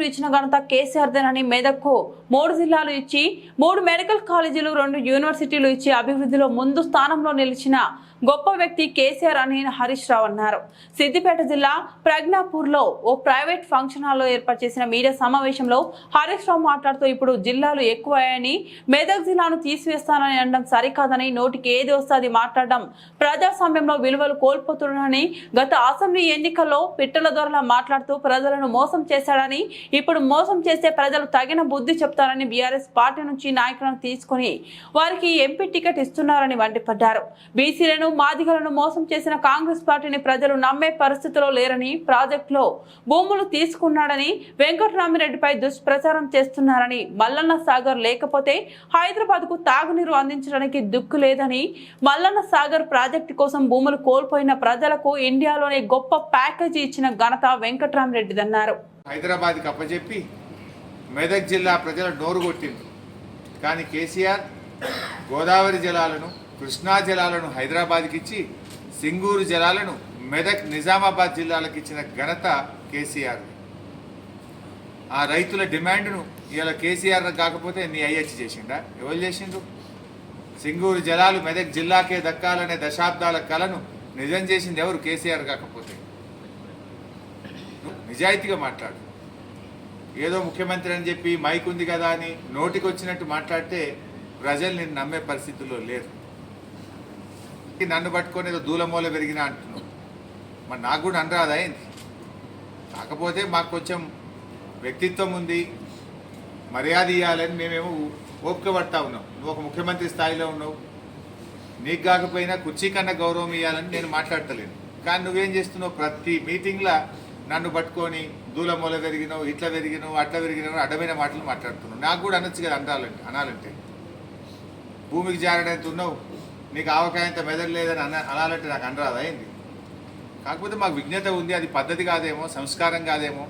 రైతులకు ఇచ్చిన ఘనత కేసీఆర్ దేనని మెదక్కు. మూడు జిల్లాలు ఇచ్చి మూడు మెడికల్ కాలేజీలు రెండు యూనివర్సిటీలు ఇచ్చి అభివృద్ధిలో ముందు స్థానంలో నిలిచిన గొప్ప వ్యక్తి కేసీఆర్ అని హరీష్ రావు అన్నారు. సిద్దిపేట జిల్లా ప్రజ్ఞాపూర్లో ఓ ప్రైవేట్ ఫంక్షన్ హాల్లో ఏర్పాటు చేసిన మీడియా సమావేశంలో హరీష్ రావు మాట్లాడుతూ ఇప్పుడు జిల్లాలు ఎక్కువయ్యాయని మెదక్ జిల్లాను తీసివేస్తానని అనడం సరికాదని నోటికి ఏది వస్తే అది మాట్లాడడం ప్రజాస్వామ్యంలో విలువలు కోల్పోతున్నారని గత అసెంబ్లీ ఎన్నికల్లో పిట్టల దొరలా మాట్లాడుతూ ప్రజలను మోసం చేశాడని ఇప్పుడు మోసం చేస్తే ప్రజలు తగిన బుద్ధి చెప్తారని బీఆర్ఎస్ పార్టీ నుంచి నాయకులను తీసుకుని వారికి ఎంపీ టికెట్ ఇస్తున్నారని మండిపడ్డారు. బీసీలను మాదిగలను మోసం చేసిన కాంగ్రెస్ పార్టీని ప్రజలు నమ్మే పరిస్థితిలో లేరని ప్రాజెక్టులో భూములు తీసుకున్నాడని వెంకటరామిరెడ్డిపై దుష్ప్రచారం చేస్తున్నారని మల్లన్న సాగర్ లేకపోతే హైదరాబాద్కు తాగునీరు అందించడానికి దిక్కు లేదని మల్లన్న సాగర్ ప్రాజెక్టు కోసం భూములు కోల్పోయిన ప్రజలకు ఇండియాలోనే గొప్ప ప్యాకేజీ ఇచ్చిన ఘనత వెంకటరామిరెడ్డిదన్నారు. హైదరాబాద్కి అప్పచెప్పి మెదక్ జిల్లా ప్రజల నోరు కొట్టింది. కానీ కేసీఆర్ గోదావరి జలాలను కృష్ణా జలాలను హైదరాబాద్కి ఇచ్చి సింగూరు జలాలను మెదక్ నిజామాబాద్ జిల్లాలకు ఇచ్చిన ఘనత కేసీఆర్ ఆ రైతుల డిమాండ్ను ఇలా కేసీఆర్ కాకపోతే నీ అయ్యచ్చి చేసిండా? ఎవరు చేసిండ్రు? సింగూరు జలాలు మెదక్ జిల్లాకే దక్కాలనే దశాబ్దాల కలను నిజం చేసింది ఎవరు? కేసీఆర్ కాకపోతే. నిజాయితీగా మాట్లాడు. ఏదో ముఖ్యమంత్రి అని చెప్పి మైక్ ఉంది కదా అని నోటికి వచ్చినట్టు మాట్లాడితే ప్రజలు నమ్మే పరిస్థితుల్లో లేరు. నన్ను పట్టుకొని ఏదో దూలమూల పెరిగినా అంటున్నావు. మరి నాకు కూడా అనరాదా అయింది. కాకపోతే మాకు కొంచెం వ్యక్తిత్వం ఉంది మర్యాద ఇవ్వాలని మేమేమో ఓపిక పడతా ఉన్నాం. నువ్వు ఒక ముఖ్యమంత్రి స్థాయిలో ఉన్నావు. నీకు కాకపోయినా కుర్చీ కన్నా గౌరవం ఇవ్వాలని నేను మాట్లాడతలేను. కానీ నువ్వేం చేస్తున్నావు? ప్రతి మీటింగ్లో నన్ను పట్టుకొని దూలమూల పెరిగినావు ఇట్లా పెరిగినావు అట్లా పెరిగినావు అడ్డమైన మాటలు మాట్లాడుతున్నావు. నాకు కూడా అనొచ్చు కదా అనాలంటే. అనాలంటే. భూమికి జారడంత ఉన్నావు. నీకు ఆవకాయంత మెదడు లేదని అన అనాలంటే నాకు అనరాదు అయింది. కాకపోతే మాకు విజ్ఞత ఉంది అది పద్ధతి కాదేమో సంస్కారం కాదేమో.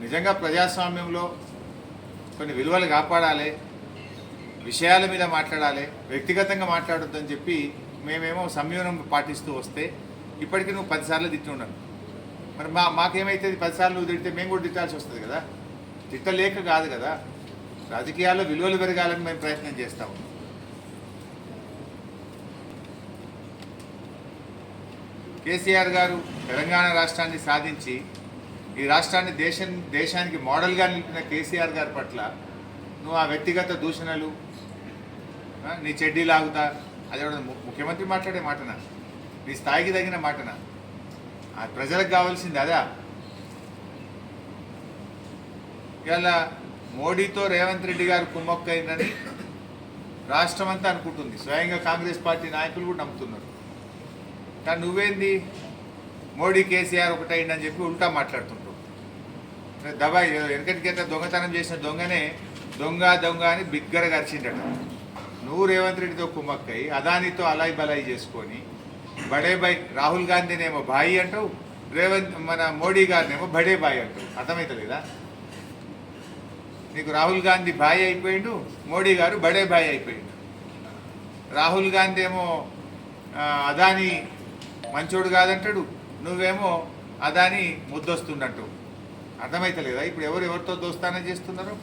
నిజంగా ప్రజాస్వామ్యంలో కొన్ని విలువలు కాపాడాలి విషయాల మీద మాట్లాడాలి వ్యక్తిగతంగా మాట్లాడొద్దని చెప్పి మేమేమో సంయమనం పాటిస్తూ వస్తే ఇప్పటికీ నువ్వు పదిసార్లు తిట్టున్నాను మరి మా మాకేమైతుంది పదిసార్లు నువ్వు తిడితే మేము కూడా తిట్టాల్సి వస్తుంది కదా? తిట్టలేక కాదు కదా? రాజకీయాల్లో విలువలు పెరగాలని మేము ప్రయత్నం చేస్తాము. కేసీఆర్ గారు తెలంగాణ రాష్ట్రాన్ని సాధించి ఈ రాష్ట్రాన్ని దేశం దేశానికి మోడల్గా నిలిపిన కేసీఆర్ గారి పట్ల నువ్వు ఆ వ్యక్తిగత దూషణలు నీ చెడ్డీ లాగుతా అది ము- ముఖ్యమంత్రి మాట్లాడే మాటనా? నీ స్థాయికి తగిన మాటనా? ఆ ప్రజలకు కావాల్సింది అదా? ఇవాళ మోడీతో రేవంత్ రెడ్డి గారు కుమ్మక్కైందని రాష్ట్రం అంతా అనుకుంటుంది. స్వయంగా కాంగ్రెస్ పార్టీ నాయకులు కూడా నమ్ముతున్నారు. కానీ నువ్వేంది? మోడీ కేసీఆర్ ఒకటైందని చెప్పి ఉల్టా మాట్లాడుతుంటావు. దబాయి వెనకటికెట్లా దొంగతనం చేసిన దొంగనే దొంగ దొంగ అని బిగ్గరగా అరిచిండట నువ్వు రేవంత్ రెడ్డితో కుమ్మక్కై అదానితో అలాయి బలాయి చేసుకొని బడే బాయ్ రాహుల్ గాంధీనేమో బాయి అంటావు రేవంత్ మన మోడీ గారినేమో బడే బాయ్ అంటావు. అర్థమవుతలేదా నీకు రాహుల్ గాంధీ బాయ్ అయిపోయిండు మోడీ గారు బడే బాయ్ అయిపోయిండు. రాహుల్ గాంధీ ఏమో అదానీ అదాని మంచోడు కాదంటాడు. నువ్వేమో అదాని ముద్దొస్తుండంటావు అర్థమైతలేదా? ఇప్పుడు ఎవరు ఎవరితో దోస్తానం చేస్తున్నారు?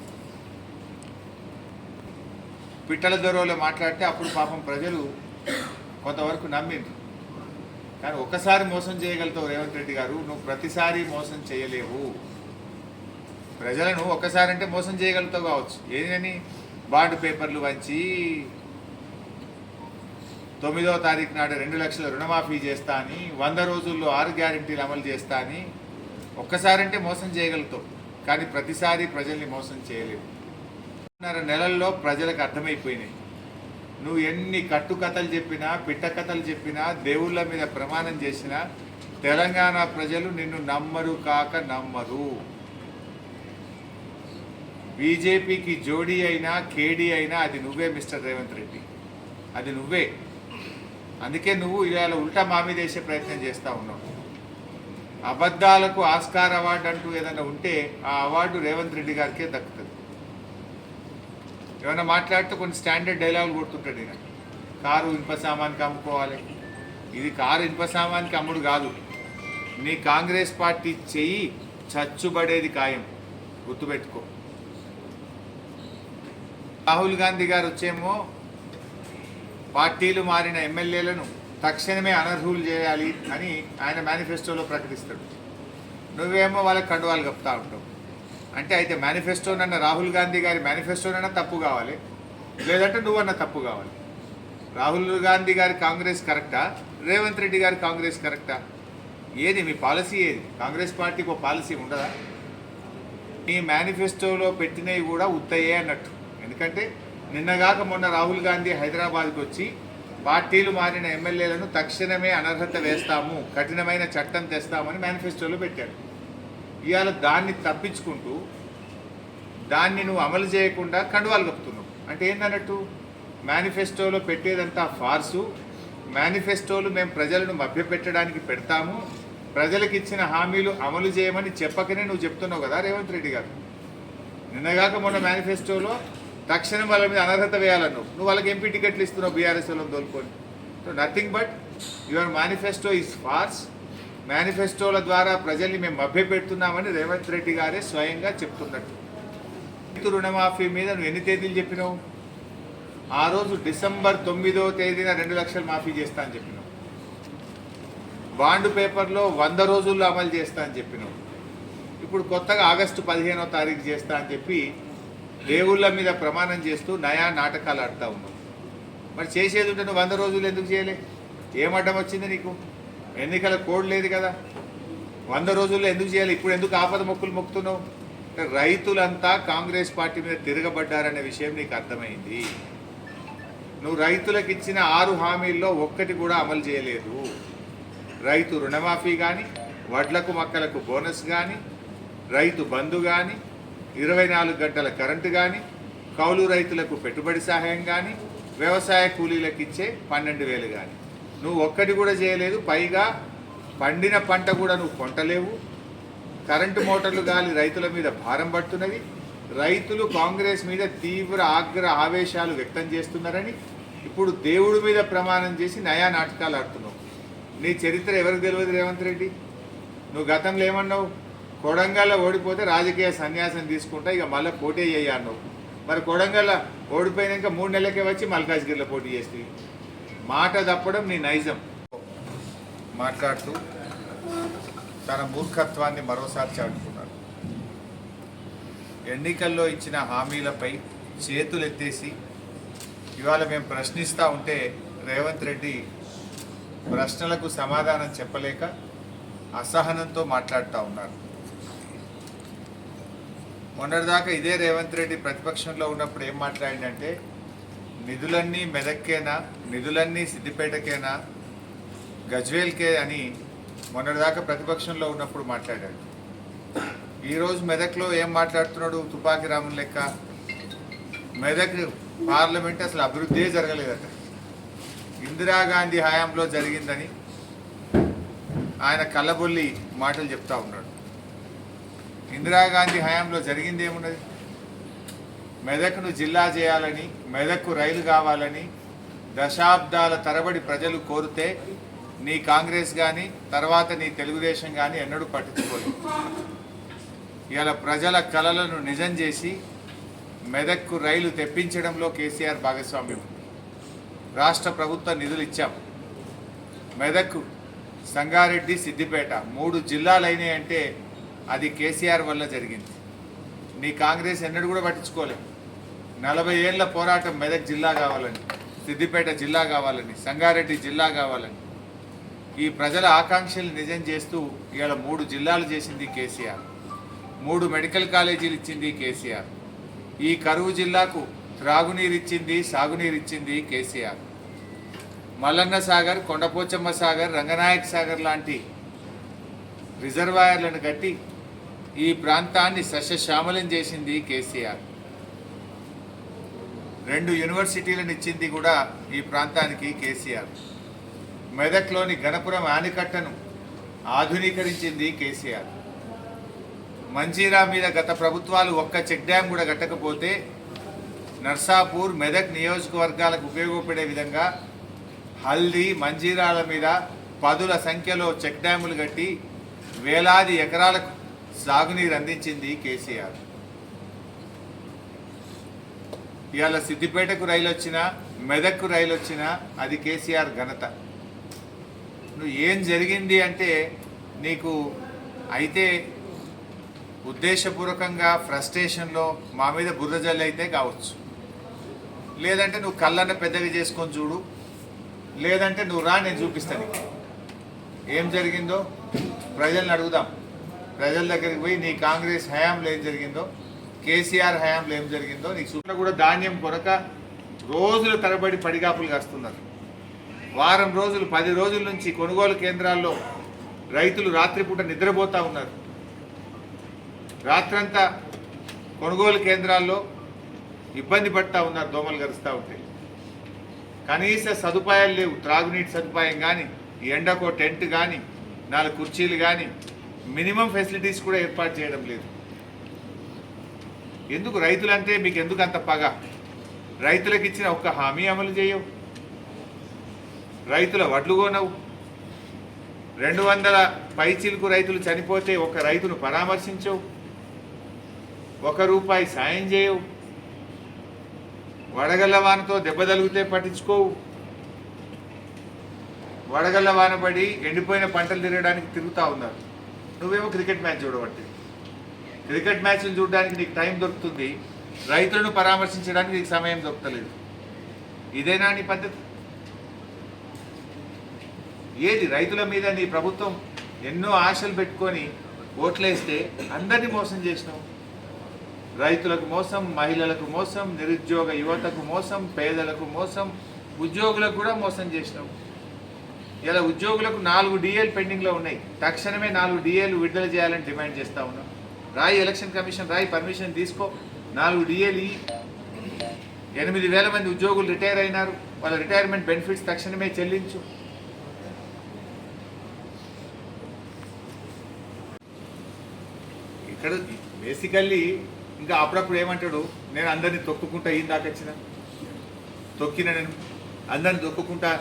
పిట్టల దొరవలో మాట్లాడితే అప్పుడు పాపం ప్రజలు కొంతవరకు నమ్మిండ్రు. కానీ ఒక్కసారి మోసం చేయగలుగుతావు రేవంత్ రెడ్డి గారు నువ్వు ప్రతిసారి మోసం చేయలేవు. ప్రజలను ఒకసారి అంటే మోసం చేయగలుగుతావు కావచ్చు. ఏదని బాండ్ పేపర్లు వంచి తొమ్మిదో తారీఖు నాడు రెండు లక్షల రుణమాఫీ చేస్తా అని వంద రోజుల్లో ఆరు గ్యారెంటీలు అమలు చేస్తా అని ఒక్కసారంటే మోసం చేయగలుగుతావు కానీ ప్రతిసారి ప్రజల్ని మోసం చేయలేవు రెండున్నర నెలల్లో ప్రజలకు అర్థమైపోయినాయి. నువ్వు ఎన్ని కట్టుకథలు చెప్పినా పిట్ట కథలు చెప్పినా దేవుళ్ళ మీద ప్రమాణం చేసినా తెలంగాణ ప్రజలు నిన్ను నమ్మరు కాక నమ్మరు. బీజేపీకి జోడీ అయినా కేడీ అయినా అది నువ్వే మిస్టర్ రేవంత్ రెడ్డి. అది నువ్వే. అందుకే నువ్వు ఇవాళ ఉల్టా మా చేసే ప్రయత్నం చేస్తూ ఉన్నావు. అబద్ధాలకు ఆస్కార్ అవార్డు అంటూ ఏదైనా ఉంటే ఆ అవార్డు రేవంత్ రెడ్డి గారికే దక్కుతుంది. ఏమైనా మాట్లాడితే కొన్ని స్టాండర్డ్ డైలాగులు కొడుతుంటాడు ఈయన. కారు ఇనుప సామాన్కి అమ్ముకోవాలి. ఇది కారు ఇనుప సామాన్కి అమ్ముడు కాదు. నీ కాంగ్రెస్ పార్టీ చెయ్యి చచ్చుబడేది ఖాయం. గుర్తుపెట్టుకో. రాహుల్ గాంధీ గారు వచ్చేమో పార్టీలు మారిన ఎమ్మెల్యేలను తక్షణమే అనర్హులు చేయాలి అని ఆయన మేనిఫెస్టోలో ప్రకటిస్తాడు. నువ్వేమో వాళ్ళకి కండువాలు కప్పుతా ఉంటావు. అంటే అయితే మేనిఫెస్టోనన్న రాహుల్ గాంధీ గారి మేనిఫెస్టోనన్నా తప్పు కావాలి. లేదంటే నువ్వన్నా తప్పు కావాలి. రాహుల్ గాంధీ గారి కాంగ్రెస్ కరెక్టా? రేవంత్ రెడ్డి గారి కాంగ్రెస్ కరెక్టా? ఏది మీ పాలసీ ఏది? కాంగ్రెస్ పార్టీకి ఒక పాలసీ ఉండదా? మీ మేనిఫెస్టోలో పెట్టినవి కూడా ఉత్తయ్యే అన్నట్టు. ఎందుకంటే నిన్నగాక మొన్న రాహుల్ గాంధీ హైదరాబాద్కు వచ్చి పార్టీలు మారిన ఎమ్మెల్యేలను తక్షణమే అనర్హత వేస్తాము కఠినమైన చట్టం తెస్తామని మేనిఫెస్టోలో పెట్టాడు. ఇవాళ దాన్ని తప్పించుకుంటూ దాన్ని నువ్వు అమలు చేయకుండా కండువాలు కప్పుతున్నావు. అంటే ఏంటన్నట్టు మేనిఫెస్టోలో పెట్టేదంతా ఫార్సు. మేనిఫెస్టోలు మేము ప్రజలను మభ్యపెట్టడానికి పెడతాము. ప్రజలకు ఇచ్చిన హామీలు అమలు చేయమని చెప్పకనే నువ్వు చెప్తున్నావు కదా రేవంత్ రెడ్డి గారు. నిన్నగాక మొన్న మేనిఫెస్టోలో తక్షణం వాళ్ళ మీద అనర్హత వేయాలను నువ్వు వాళ్ళకి ఎంపీ టికెట్లు ఇస్తున్నావు బీఆర్ఎస్ వాళ్ళని తోలుకొని. So nothing but your manifesto is farce మేనిఫెస్టోల ద్వారా ప్రజల్ని మేము మభ్యపెడుతున్నామని రేవంత్ రెడ్డి గారే స్వయంగా చెప్తున్నట్టు. రైతు రుణమాఫీ మీద నువ్వు ఎన్ని తేదీలు చెప్పినావు? ఆ రోజు డిసెంబర్ తొమ్మిదో తేదీన రెండు లక్షలు మాఫీ చేస్తా అని చెప్పినావు. బాండ్ పేపర్లో వంద రోజుల్లో అమలు చేస్తా అని చెప్పినావు. ఇప్పుడు కొత్తగా ఆగస్టు పదిహేనో తారీఖు చేస్తా అని చెప్పి దేవుళ్ళ మీద ప్రమాణం చేస్తూ నయా నాటకాలు ఆడుతూ ఉన్నావు. మరి చేసేది ఉంటే నువ్వు వంద రోజులు ఎందుకు చేయలే? ఏం అడ్డం వచ్చింది నీకు? ఎన్నికల కోడ్ లేదు కదా. వంద రోజుల్లో ఎందుకు చేయాలి? ఇప్పుడు ఎందుకు ఆపద మొక్కులు మొక్కుతున్నావు? రైతులంతా కాంగ్రెస్ పార్టీ మీద తిరగబడ్డారనే విషయం నీకు అర్థమైంది. నువ్వు రైతులకు ఇచ్చిన ఆరు హామీల్లో ఒక్కటి కూడా అమలు చేయలేదు. రైతు రుణమాఫీ కానీ వడ్లకు మక్కలకు బోనస్ కానీ రైతు బంధు కానీ ఇరవై నాలుగు గంటల కరెంటు కానీ కౌలు రైతులకు పెట్టుబడి సహాయం కానీ వ్యవసాయ కూలీలకు ఇచ్చే పన్నెండు వేలు కానీ నువ్వు ఒక్కటి కూడా చేయలేదు పైగా పండిన పంట కూడా నువ్వు కొంటలేవు. కరెంటు మోటార్లు గాలి రైతుల మీద భారం పడుతున్నది. రైతులు కాంగ్రెస్ మీద తీవ్ర ఆగ్ర ఆవేశాలు వ్యక్తం చేస్తున్నారని ఇప్పుడు దేవుడి మీద ప్రమాణం చేసి నయా నాటకాలు ఆడుతున్నావు. నీ చరిత్ర ఎవరికి తెలియదు రేవంత్ రెడ్డి? నువ్వు గతంలో ఏమన్నావు? కొడంగల్లో ఓడిపోతే రాజకీయ సన్యాసం తీసుకుంటా ఇక మళ్ళీ పోటీ అయ్యా మరి కొడంగల్ ఓడిపోయినాక మూడు నెలలకే వచ్చి మల్కాజ్గిరిలో పోటీ చేసి మాట తప్పడం నీ నైజం. మాట్లాడుతూ తన మూర్ఖత్వాన్ని మరోసారి చాటుకున్నాడు. ఎన్నికల్లో ఇచ్చిన హామీలపై చేతులు ఎత్తేసి ఇవాళ మేము ప్రశ్నిస్తూ ఉంటే రేవంత్ రెడ్డి ప్రశ్నలకు సమాధానం చెప్పలేక అసహనంతో మాట్లాడుతూ ఉన్నారు. మొన్నటిదాకా ఇదే రేవంత్ రెడ్డి ప్రతిపక్షంలో ఉన్నప్పుడు ఏం మాట్లాడిందంటే నిధులన్నీ మెదక్కేనా? నిధులన్నీ సిద్దిపేటకేనా? గజ్వేల్కే అని మొన్నటిదాకా ప్రతిపక్షంలో ఉన్నప్పుడు మాట్లాడాడు. ఈరోజు మెదక్లో ఏం మాట్లాడుతున్నాడు తుపాకీ రాముని లెక్క? మెదక్ పార్లమెంట్ అసలు అభివృద్ధే జరగలేదట. ఇందిరాగాంధీ హయాంలో జరిగిందని ఆయన కళ్ళబొల్లి మాటలు చెప్తా ఉన్నాడు. ఇందిరాగాంధీ హయాంలో జరిగింది ఏమున్నది మెదక్ను జిల్లా చేయాలని మెదక్కు రైలు కావాలని దశాబ్దాల తరబడి ప్రజలు కోరితే నీ కాంగ్రెస్ కానీ తర్వాత నీ తెలుగుదేశం కానీ ఎన్నడూ పట్టించుకోలేదు. ఇలా ప్రజల కలలను నిజం చేసి మెదక్కు రైలు తెప్పించడంలో కేసీఆర్ భాగస్వామ్యం. రాష్ట్ర ప్రభుత్వ నిధులు ఇచ్చాం. మెదక్ సంగారెడ్డి సిద్దిపేట మూడు జిల్లాలు అంటే అది కేసీఆర్ వల్ల జరిగింది. నీ కాంగ్రెస్ ఎన్నడూ కూడా పట్టించుకోలేదు నలభై ఏళ్ళ పోరాటం మెదక్ జిల్లా కావాలని సిద్దిపేట జిల్లా కావాలని సంగారెడ్డి జిల్లా కావాలని. ఈ ప్రజల ఆకాంక్షలు నిజం చేస్తూ ఇవాళ మూడు జిల్లాలు చేసింది కేసీఆర్. మూడు మెడికల్ కాలేజీలు ఇచ్చింది కేసీఆర్. ఈ కరువు జిల్లాకు త్రాగునీరు ఇచ్చింది సాగునీరు ఇచ్చింది కేసీఆర్. మల్లన్న సాగర్ కొండపోచమ్మ సాగర్ రంగనాయక్ సాగర్ లాంటి రిజర్వాయర్లను కట్టి ఈ ప్రాంతాన్ని సస్యశ్యామలం చేసింది కేసీఆర్. రెండు యూనివర్సిటీలను ఇచ్చింది కూడా ఈ ప్రాంతానికి కేసీఆర్. మెదక్లోని గణపురం ఆనకట్టను ఆధునీకరించింది కేసీఆర్. మంజీరా మీద గత ప్రభుత్వాలు ఒక్క చెక్ డ్యామ్ కూడా కట్టకపోతే నర్సాపూర్ మెదక్ నియోజకవర్గాలకు ఉపయోగపడే విధంగా హల్దీ మంజీరాల మీద పదుల సంఖ్యలో చెక్ డ్యాములు కట్టి వేలాది ఎకరాలకు సాగునీరు అందించింది కేసీఆర్. ఇవాళ సిద్దిపేటకు రైలు వచ్చినా మెదక్కు రైలు వచ్చినా అది కేసీఆర్ ఘనత. నువ్వు ఏం జరిగింది అంటే నీకు అయితే ఉద్దేశపూర్వకంగా ఫ్రస్ట్రేషన్లో మా మీద బుర్రజల్లు అయితే కావచ్చు. లేదంటే నువ్వు కళ్ళన్న పెద్దగా చేసుకొని చూడు. లేదంటే నువ్వు రా నేను చూపిస్తాను నీకు. ఏం జరిగిందో ప్రజల్ని అడుగుదాం. ప్రజల దగ్గరికి పోయి నీ కాంగ్రెస్ హయాంలో ఏం జరిగిందో కేసీఆర్ హయాంలో ఏం జరిగిందో నీ చూడ కూడా ధాన్యం కొరక రోజుల తరబడి పడిగాపులు కాస్తున్నారు. వారం రోజులు పది రోజుల నుంచి కొనుగోలు కేంద్రాల్లో రైతులు రాత్రిపూట నిద్రపోతూ ఉన్నారు. రాత్రంతా కొనుగోలు కేంద్రాల్లో ఇబ్బంది పడతా ఉన్నారు దోమలు గరుస్తూ ఉంటే. కనీస సదుపాయాలు లేవు త్రాగునీటి సదుపాయం కానీ ఎండకో టెంట్ కానీ నాలుగు కుర్చీలు కానీ మినిమం ఫెసిలిటీస్ కూడా ఏర్పాటు చేయడం లేదు. ఎందుకు? రైతులంటే మీకు ఎందుకు అంత పగ? రైతులకు ఇచ్చిన ఒక్క హామీ అమలు చేయవు. రైతుల వడ్లు కొనవు. రెండు వందల పైచిలుకు రైతులు చనిపోతే ఒక రైతును పరామర్శించవు. ఒక రూపాయి సాయం చేయవు. వడగళ్ళ వానతో దెబ్బ తగిలితే పట్టించుకోవు. వడగళ్ళ వాన పడి ఎండిపోయిన పంటలు తిరగడానికి తిరుగుతూ ఉన్నారు. నువ్వేమో క్రికెట్ మ్యాచ్ చూడబట్టి. క్రికెట్ మ్యాచ్లు చూడడానికి నీకు టైం దొరుకుతుంది. రైతులను పరామర్శించడానికి నీకు సమయం దొరకలేదు ఇదేనా నీ పద్ధతి? ఏది? రైతుల మీద నీ ప్రభుత్వం ఎన్నో ఆశలు పెట్టుకొని ఓట్లేస్తే అందరినీ మోసం చేసినావు. రైతులకు మోసం మహిళలకు మోసం నిరుద్యోగ యువతకు మోసం పేదలకు మోసం ఉద్యోగులకు కూడా మోసం చేసినావు. ఇలా ఉద్యోగులకు నాలుగు డిఏలు పెండింగ్లో ఉన్నాయి. తక్షణమే నాలుగు డిఏలు విడుదల చేయాలని డిమాండ్ చేస్తా ఉన్నాం. రాయి ఎలక్షన్ కమిషన్ రాయి పర్మిషన్ తీసుకో. నాలుగు డిఏలు ఈ ఎనిమిది వేల మంది ఉద్యోగులు రిటైర్ అయినారు. వాళ్ళ రిటైర్మెంట్ బెనిఫిట్స్ తక్షణమే చెల్లించు. ఇక్కడ బేసికల్లీ ఇంకా అప్పుడప్పుడు ఏమంటాడు? నేను అందరినీ తొక్కుకుంటా ఈ దాకా వచ్చిన? తొక్కిన నేను? అందరిని తొక్కుకుంటా?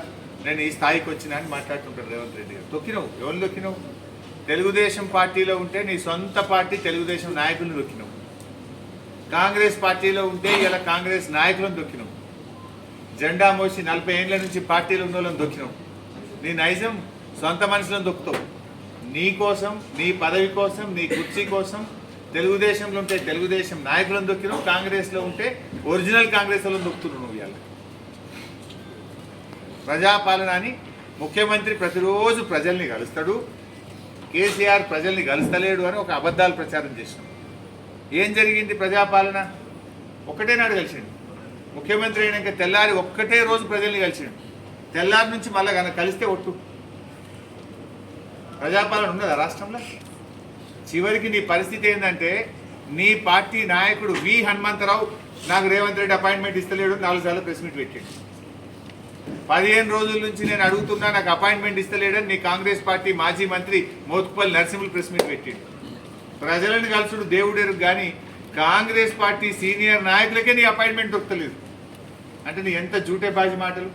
నేను ఈ స్థాయికి వచ్చినా అని మాట్లాడుతుంటాడు రేవంత్ రెడ్డి గారు. తొక్కినావు. ఎవరు తొక్కినావు? తెలుగుదేశం పార్టీలో ఉంటే నీ సొంత పార్టీ తెలుగుదేశం నాయకులను దొక్కినావు కాంగ్రెస్ పార్టీలో ఉంటే ఇలా కాంగ్రెస్ నాయకులను దొక్కినావు జెండా మోసి నలభై ఏళ్ళ నుంచి పార్టీలు ఉన్న వాళ్ళని దొక్కినావు నీ నైజం? సొంత మనుషులను దొక్కుతావు నీ కోసం నీ పదవి కోసం నీ కుర్చీ కోసం తెలుగుదేశంలో ఉంటే తెలుగుదేశం నాయకులను దొక్కినావు కాంగ్రెస్లో ఉంటే ఒరిజినల్ కాంగ్రెస్ వాళ్ళని దొక్కుతున్నావు నువ్వు ఇవాళ. ప్రజాపాలన అని ముఖ్యమంత్రి ప్రతిరోజు ప్రజల్ని కలుస్తాడు. కేసీఆర్ ప్రజల్ని కలుస్తలేడు అని ఒక అబద్ధాలు ప్రచారం చేసినాం ఏం జరిగింది ప్రజాపాలన? ఒకటే నాడు కలిసిండు. ముఖ్యమంత్రి అయినాక తెల్లారి ఒక్కటే రోజు ప్రజల్ని కలిసిండు. తెల్లారి నుంచి మళ్ళీ కనుక కలిస్తే ఒట్టు. ప్రజాపాలన ఉన్నదా రాష్ట్రంలో? చివరికి నీ పరిస్థితి ఏంటంటే నీ పార్టీ నాయకుడు వి హనుమంతరావు నాకు రేవంత్ రెడ్డి అపాయింట్మెంట్ ఇస్తలేడు నాలుగు సార్లు ప్రెస్ మీట్ పెట్టాడు. పదిహేను రోజుల నుంచి నేను అడుగుతున్నా నాకు అపాయింట్మెంట్ ఇస్తలేడని నీ కాంగ్రెస్ పార్టీ మాజీ మంత్రి మోత్కుపల్లి నరసింహులు ప్రెస్ మీట్ పెట్టిండు. ప్రజలను కలుసుడు దేవుడేరు కానీ కాంగ్రెస్ పార్టీ సీనియర్ నాయకులకే నీ అపాయింట్మెంట్ దొరకలేదు. అంటే నీ ఎంత జూటే బాజీ మాటలు?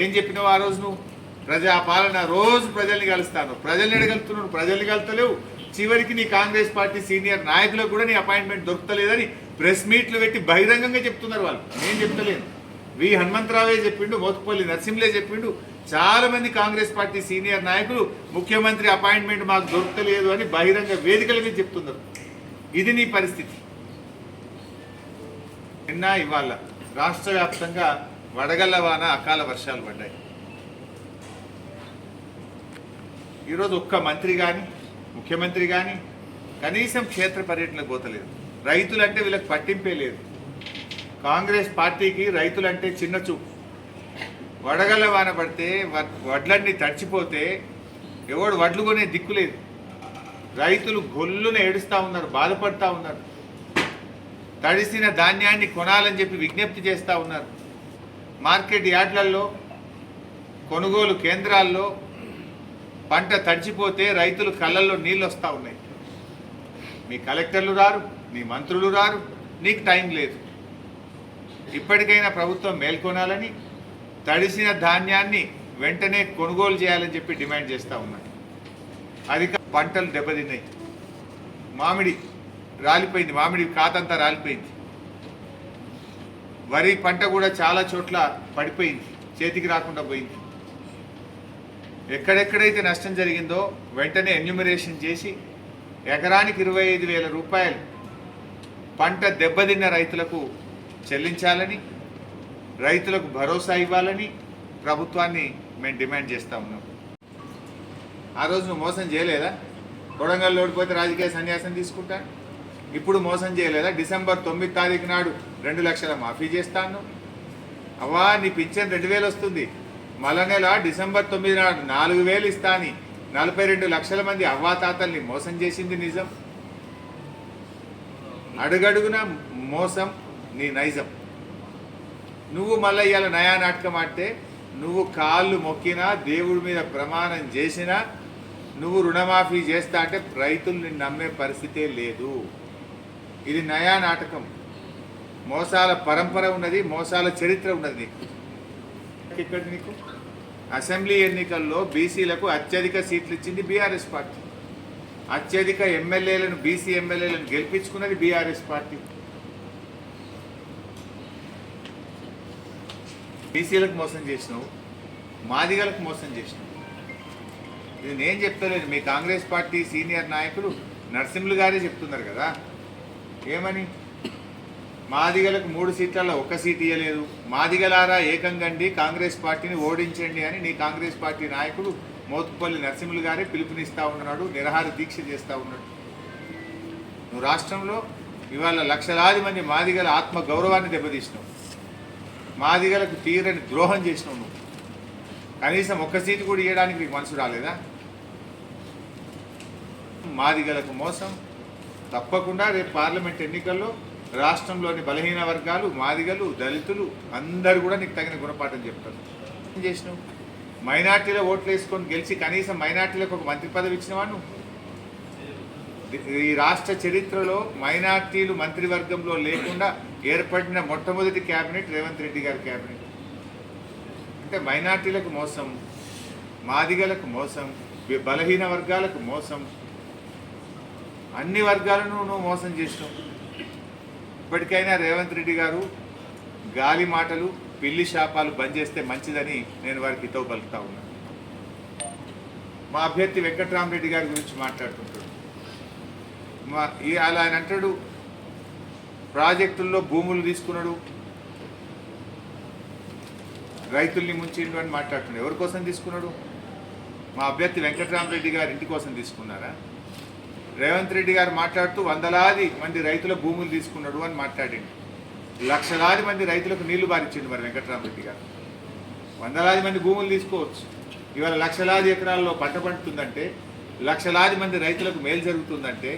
ఏం చెప్పినావు ఆ రోజు నువ్వు? ప్రజా పాలన రోజు ప్రజల్ని కలుస్తాను. ప్రజల్ని ఎడగలుగుతున్నాడు ప్రజల్ని కలుతలేవు. చివరికి నీ కాంగ్రెస్ పార్టీ సీనియర్ నాయకులకు కూడా నీ అపాయింట్మెంట్ దొరకలేదని ప్రెస్ మీట్లు పెట్టి బహిరంగంగా చెప్తున్నారు వాళ్ళు. నేను చెప్తలేను. వి హనుమంతరావే చెప్పిండు మోత్పల్లి నరసింహలే చెప్పిండు. చాలా మంది కాంగ్రెస్ పార్టీ సీనియర్ నాయకులు ముఖ్యమంత్రి అపాయింట్మెంట్ మాకు దొరకలేదు అని బహిరంగ వేదికల మీద చెప్తున్నారు. ఇది నీ పరిస్థితి. నిన్న ఇవాళ రాష్ట్ర వ్యాప్తంగా వడగళ్ళ వాన అకాల వర్షాలు పడ్డాయి. ఈరోజు ఒక్క మంత్రి కానీ ముఖ్యమంత్రి కానీ కనీసం క్షేత్ర పర్యటనకు పోతలేదు. రైతులంటే వీళ్ళకి పట్టింపే లేదు. కాంగ్రెస్ పార్టీకి రైతులంటే చిన్న చూపు. వడగళ్ళ వాన పడితే వడ్లన్నీ తడిచిపోతే ఎవడు వడ్లు కొనే దిక్కు లేదు. రైతులు గొల్లున ఏడుస్తూ ఉన్నారు బాధపడుతూ ఉన్నారు. తడిసిన ధాన్యాన్ని కొనాలని చెప్పి విజ్ఞప్తి చేస్తూ ఉన్నారు. మార్కెట్ యార్డ్లలో కొనుగోలు కేంద్రాల్లో పంట తడిచిపోతే రైతులు కళ్ళల్లో నీళ్ళు వస్తూ ఉన్నాయి. మీ కలెక్టర్లు రారు మీ మంత్రులు రారు నీకు టైం లేదు. ఇప్పటికైనా ప్రభుత్వం మేల్కొనాలని తడిసిన ధాన్యాన్ని వెంటనే కొనుగోలు చేయాలని చెప్పి డిమాండ్ చేస్తూ ఉన్నారు అధిక పంటలు దెబ్బతిన్నాయి. మామిడి రాలిపోయింది మామిడి కాతంతా రాలిపోయింది. వరి పంట కూడా చాలా చోట్ల పడిపోయింది చేతికి రాకుండా పోయింది. ఎక్కడెక్కడైతే నష్టం జరిగిందో వెంటనే ఎన్యూమరేషన్ చేసి ఎకరానికి ఇరవై ఐదు వేల రూపాయలు పంట దెబ్బతిన్న రైతులకు చెల్లించాలని రైతులకు భరోసా ఇవ్వాలని ప్రభుత్వాన్ని మేము డిమాండ్ చేస్తా ఉన్నాం. ఆ రోజు నువ్వు మోసం చేయలేదా? కొడంగల్ ఓడిపోతే రాజకీయ సన్యాసం తీసుకుంటా? ఇప్పుడు మోసం చేయలేదా? డిసెంబర్ తొమ్మిది తారీఖు నాడు రెండు లక్షల మాఫీ చేస్తాను. అవ్వా నీ పింఛన్ రెండు వేలు వస్తుంది. మళ్ళా నెల డిసెంబర్ తొమ్మిది నాడు నాలుగు వేలు ఇస్తా అని నలభై రెండు లక్షల మంది అవ్వాతాతల్ని మోసం చేసింది నిజం. అడుగడుగున మోసం నీ నైజం. నువ్వు మళ్ళీ ఇవాళ నయా నాటకం ఆడితే నువ్వు కాళ్ళు మొక్కినా దేవుడి మీద ప్రమాణం చేసినా నువ్వు రుణమాఫీ చేస్తా అంటే రైతులు నిన్ను నమ్మే పరిస్థితే లేదు. ఇది నయా నాటకం మోసాల పరంపర ఉన్నది మోసాల చరిత్ర ఉన్నది నీకు. ఇక్కడ నీకు? అసెంబ్లీ ఎన్నికల్లో బీసీలకు అత్యధిక సీట్లు ఇచ్చింది బీఆర్ఎస్ పార్టీ. అత్యధిక ఎమ్మెల్యేలను బీసీ ఎమ్మెల్యేలను గెలిపించుకున్నది బీఆర్ఎస్ పార్టీ. బీసీలకు మోసం చేసినావు మాదిగలకు మోసం చేసినావు. ఇది నేను చెప్తలేను మీ కాంగ్రెస్ పార్టీ సీనియర్ నాయకులు నరసింహులు గారే చెప్తున్నారు కదా. ఏమని? మాదిగలకు మూడు సీట్లలో ఒక సీట్ ఇవ్వలేదు మాదిగలారా ఏకంగండి కాంగ్రెస్ పార్టీని ఓడించండి అని నీ కాంగ్రెస్ పార్టీ నాయకుడు మోతుపల్లి నరసింహులు గారే పిలుపునిస్తా ఉన్నాడు నిరహార దీక్ష చేస్తా ఉన్నాడు. నువ్వు రాష్ట్రంలో ఇవాళ లక్షలాది మంది మాదిగల ఆత్మ గౌరవాన్ని దెబ్బతీసినావు. మాదిగలకు తీరని ద్రోహం చేసినావు నువ్వు. కనీసం ఒక్క సీటు కూడా ఇవ్వడానికి నీకు మనసు రాలేదా? మాదిగలకు మోసం. తప్పకుండా రేపు పార్లమెంట్ ఎన్నికల్లో రాష్ట్రంలోని బలహీన వర్గాలు మాదిగలు దళితులు అందరు కూడా నీకు తగిన గుణపాఠం చెప్తారు. ఏం చేసినావు? మైనార్టీలో ఓట్లు వేసుకొని గెలిచి కనీసం మైనార్టీలకు ఒక మంత్రి పదవి ఇచ్చినవా నువ్వు? ఈ రాష్ట్ర చరిత్రలో మైనార్టీలు మంత్రివర్గంలో లేకుండా ఏర్పడిన మొట్టమొదటి క్యాబినెట్ రేవంత్ రెడ్డి గారి క్యాబినెట్. అంటే మైనార్టీలకు మోసం మాదిగలకు మోసం బలహీన వర్గాలకు మోసం అన్ని వర్గాలను నువ్వు మోసం చేసినావు ఇప్పటికైనా రేవంత్ రెడ్డి గారు గాలి మాటలు పిల్లి శాపాలు బంద్ చేస్తే మంచిదని నేను వారికి హితవు పలుకుతా ఉన్నాను మా అభ్యర్థి వెంకట్రామరెడ్డి గారి గురించి మాట్లాడుతుంటాడు మా అలా ఆయన అంటాడు ప్రాజెక్టుల్లో భూములు తీసుకున్నాడు. రైతుల్ని ముంచిండు అని మాట్లాడుతున్నాడు. ఎవరి కోసం తీసుకున్నాడు? మా అభ్యర్థి వెంకట్రామరెడ్డి గారి ఇంటి కోసం తీసుకున్నారా? రేవంత్ రెడ్డి గారు మాట్లాడుతూ వందలాది మంది రైతుల భూములు తీసుకున్నాడు అని మాట్లాడిండు లక్షలాది మంది రైతులకు నీళ్ళు బారిచ్చిండు మరి వెంకటరామరెడ్డి గారు. వందలాది మంది భూములు తీసుకోవచ్చు. ఇవాళ లక్షలాది ఎకరాల్లో పంట పండుతుందంటే లక్షలాది మంది రైతులకు మేలు జరుగుతుందంటే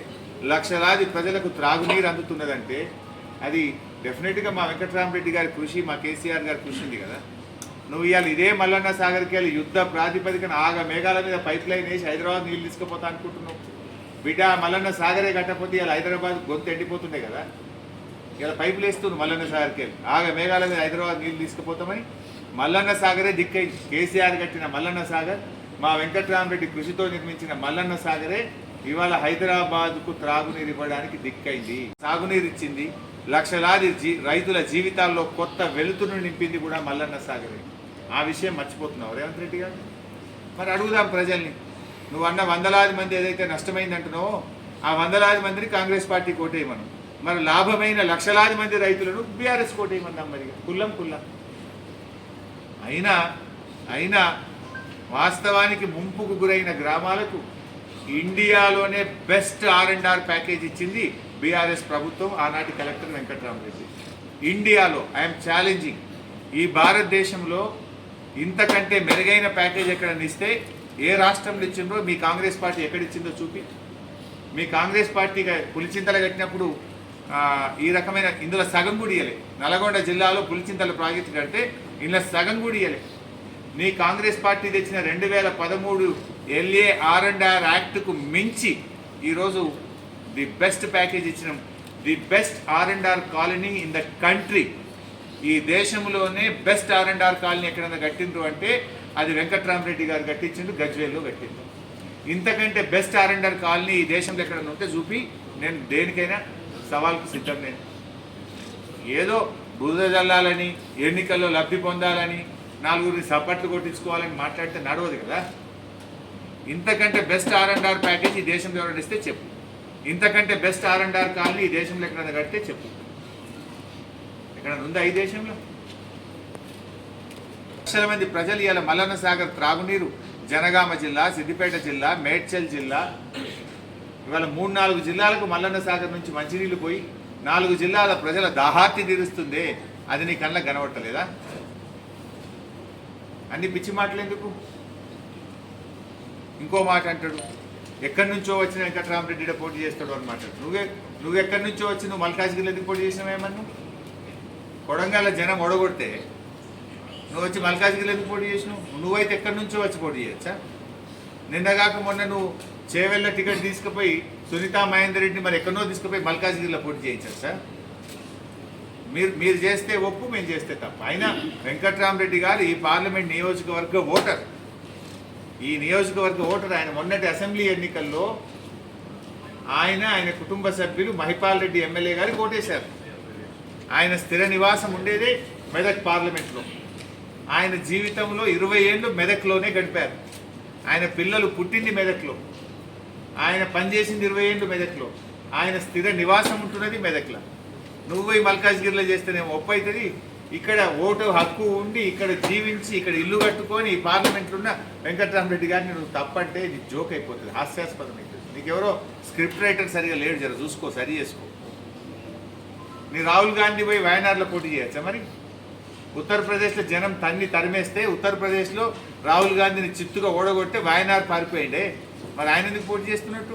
లక్షలాది ప్రజలకు త్రాగునీరు అందుతున్నదంటే అది డెఫినెట్గా మా వెంకటరామరెడ్డి గారి కృషి మా కేసీఆర్ గారి కృషి ఉంది కదా. నువ్వు ఇవాళ ఇదే మల్లన్న సాగర్కి వెళ్ళి యుద్ధ ప్రాతిపదికన ఆగ మేఘాల మీద పైప్ లైన్ వేసి హైదరాబాద్ నీళ్ళు తీసుకుపోతా అనుకుంటున్నావు. బిడ్డ మల్లన్న సాగరే కట్టకపోతే ఇలా హైదరాబాద్ గొంతు ఎండిపోతుండే కదా. ఇలా పైపులు వేస్తుంది మల్లన్న సాగర్కి వెళ్ళి. ఆగ మేఘాల మీద హైదరాబాద్ నీళ్ళు తీసుకుపోతామని మల్లన్న సాగరే దిక్కైంది కేసీఆర్ కట్టిన మల్లన్న సాగర్ మా వెంకట్రామరెడ్డి కృషితో నిర్మించిన మల్లన్న సాగరే ఇవాళ హైదరాబాద్కు త్రాగునీరు ఇవ్వడానికి దిక్కైంది. సాగునీరు ఇచ్చింది. లక్షలాది జీ రైతుల జీవితాల్లో కొత్త వెలుతును నింపింది కూడా మల్లన్న సాగరే. ఆ విషయం మర్చిపోతున్నావు రేవంత్ రెడ్డి గారు? మరి అడుగుదాం ప్రజల్ని. నువ్వు అన్న వందలాది మంది ఏదైతే నష్టమైంది అంటున్నావో ఆ వందలాది మందిని కాంగ్రెస్ పార్టీ కోటేయమను. మరి లాభమైన లక్షలాది మంది రైతులను బీఆర్ఎస్ కోటేయమన్నాం మరి. కుల్లం కుల్లం. అయినా అయినా వాస్తవానికి ముంపుకు గురైన గ్రామాలకు ఇండియాలోనే best R and R package ఇచ్చింది బీఆర్ఎస్ ప్రభుత్వం ఆనాటి కలెక్టర్ వెంకటరామరెడ్డి. ఇండియాలో ఐఎమ్ ఛాలెంజింగ్ ఈ భారతదేశంలో ఇంతకంటే మెరుగైన ప్యాకేజ్ ఎక్కడన్నా ఇస్తే ఏ రాష్ట్రంలో ఇచ్చిందో మీ కాంగ్రెస్ పార్టీ ఎక్కడిచ్చిందో చూపి. మీ కాంగ్రెస్ పార్టీ పులిచింతలు కట్టినప్పుడు ఈ రకమైన ఇందులో సగం కూడా ఇయ్యలే. నల్గొండ జిల్లాలో పులిచింతల ప్రాజెక్టు కడితే ఇందులో సగం కూడా ఇయ్యలే. నీ కాంగ్రెస్ పార్టీ తెచ్చిన రెండు వేల పదమూడు ఎల్ఏ ఆర్ అండ్ ఆర్ యాక్ట్కు మించి ఈరోజు ది బెస్ట్ ప్యాకేజ్ ఇచ్చినాం the best R and R colony in the country. ఈ దేశంలోనే best R and R colony ఎక్కడైనా కట్టిండ్రు అంటే అది వెంకట్రామరెడ్డి గారు కట్టించిండు గజ్వేల్లో కట్టిండ్రు. ఇంతకంటే best R and R colony ఈ దేశంలో ఎక్కడైనా ఉంటే చూపి నేను దేనికైనా సవాల్కు సిద్ధం నేను. ఏదో బురద జల్లాలని ఎన్నికల్లో లబ్ధి పొందాలని నాలుగురిని సపట్లు కొట్టించుకోవాలని మాట్లాడితే నడవదు కదా. ఇంతకంటే best R and R package ఈ దేశంలో ఎవరైనా ఇస్తే చెప్పు. ఇంతకంటే best R and R colony ఈ దేశంలో ఎక్కడైనా కడితే చెప్పు. ఎక్కడైనా ఉందా ఈ దేశంలో? లక్షల మంది ప్రజలు ఇవాళ మల్లన్న సాగర్ త్రాగునీరు జనగామ జిల్లా సిద్దిపేట జిల్లా మేడ్చల్ జిల్లా. ఇవాళ మూడు నాలుగు జిల్లాలకు మల్లన్న సాగర్ నుంచి మంచినీళ్ళు పోయి నాలుగు జిల్లాల ప్రజల దాహార్తి తీరుస్తుంది. అది నీ కళ్ళకు కనబట్టలేదా అన్ని పిచ్చి మాటలు ఎందుకు? ఇంకో మాట అంటాడు ఎక్కడి నుంచో వచ్చిన వెంకటరామరెడ్డి పోటీ చేస్తాడు అనమాట నువ్వు నువ్వే నువ్వు ఎక్కడి నుంచో వచ్చి నువ్వు మల్కాజ్గిరి ఎందుకు పోటీ చేసినావేమన్నా కొడంగల్ జనం ఒడగొడితే నువ్వు వచ్చి మల్కాజ్గిరి ఎందుకు పోటీ చేసినావు? నువ్వైతే ఎక్కడి నుంచో వచ్చి పోటీ చేయొచ్చా? నిన్నగాక మొన్న నువ్వు చేవెళ్ళ టికెట్ తీసుకుపోయి సునీతా మహేందర్ రెడ్డిని మరి ఎక్కడో తీసుకుపోయి మల్కాజ్గిరిలో పోటీ చేయించారు సార్ మీరు మీరు చేస్తే ఒప్పు మేము చేస్తే తప్ప. అయినా వెంకట్రామరెడ్డి గారు ఈ పార్లమెంట్ నియోజకవర్గ ఓటర్. ఈ నియోజకవర్గ ఓటర్ ఆయన మొన్నటి అసెంబ్లీ ఎన్నికల్లో ఆయన ఆయన కుటుంబ సభ్యులు మహిపాల్ రెడ్డి ఎమ్మెల్యే గారికి ఓటేశారు. ఆయన స్థిర నివాసం ఉండేదే మెదక్ పార్లమెంట్లో. ఆయన జీవితంలో ఇరవై ఏళ్ళు మెదక్లోనే గడిపారు. ఆయన పిల్లలు పుట్టింది మెదక్లో. ఆయన పనిచేసింది ఇరవై ఏళ్ళు మెదక్లో. ఆయన స్థిర నివాసం ఉంటున్నది మెదక్లో. నువ్వు పోయి మల్కాజ్గిరిలో చేస్తేనేమో ఒప్పు అవుతుంది ఇక్కడ ఓటు హక్కు ఉండి ఇక్కడ జీవించి ఇక్కడ ఇల్లు కట్టుకొని ఈ పార్లమెంట్లో ఉన్న వెంకటరామరెడ్డి గారిని నువ్వు తప్పంటే ఇది జోక్ అయిపోతుంది హాస్యాస్పదం అయిపోతుంది నీకెవరో స్క్రిప్ట్ రైటర్ సరిగా లేడు జర చూసుకో సరి చేసుకో. నీ రాహుల్ గాంధీ పోయి వయనాడులో పోటీ చేయొచ్చా మరి? ఉత్తరప్రదేశ్లో జనం తన్ని తరిమేస్తే ఉత్తరప్రదేశ్లో రాహుల్ గాంధీని చిత్తుగా ఓడగొట్టే వయనాడు పారిపోయిండే. మరి ఆయన ఎందుకు పోటీ చేస్తున్నట్టు?